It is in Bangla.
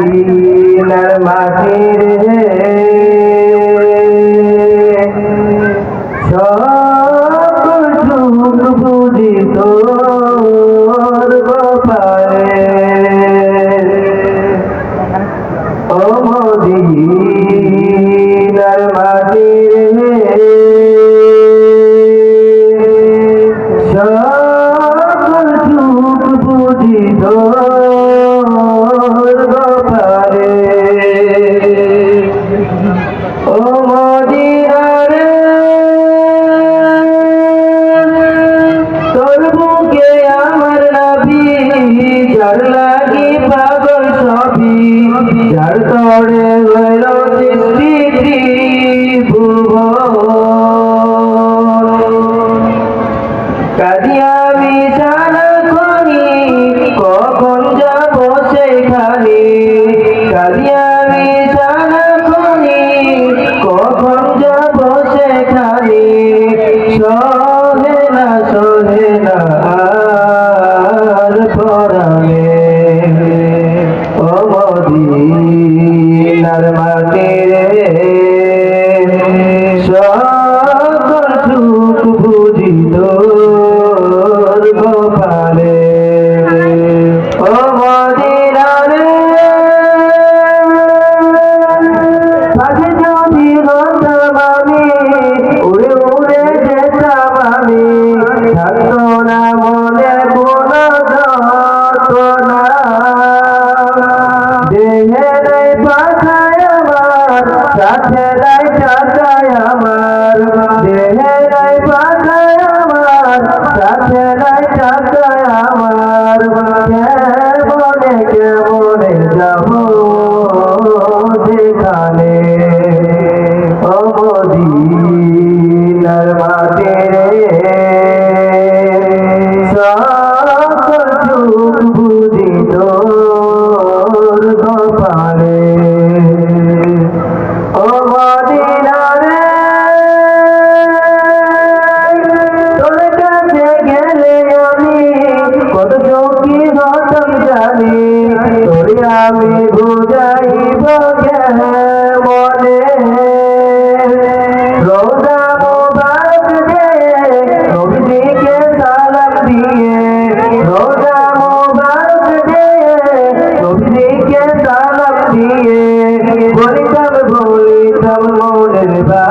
মদিনার মাঝে কাঁদিয়া বিছানা খনি, কখন যাব সেখানে? কাঁদিয়া বিছানা খনি, কখন যাব সেখানে? সহে না সহে না, আর পরাণে অমদিনার মা ব্যথায় আমার দেহে নাই বাধায় আমার সাথে নাই টাকায় আমার। সকল চুপ গোপাল ভুলি তোর মনের বা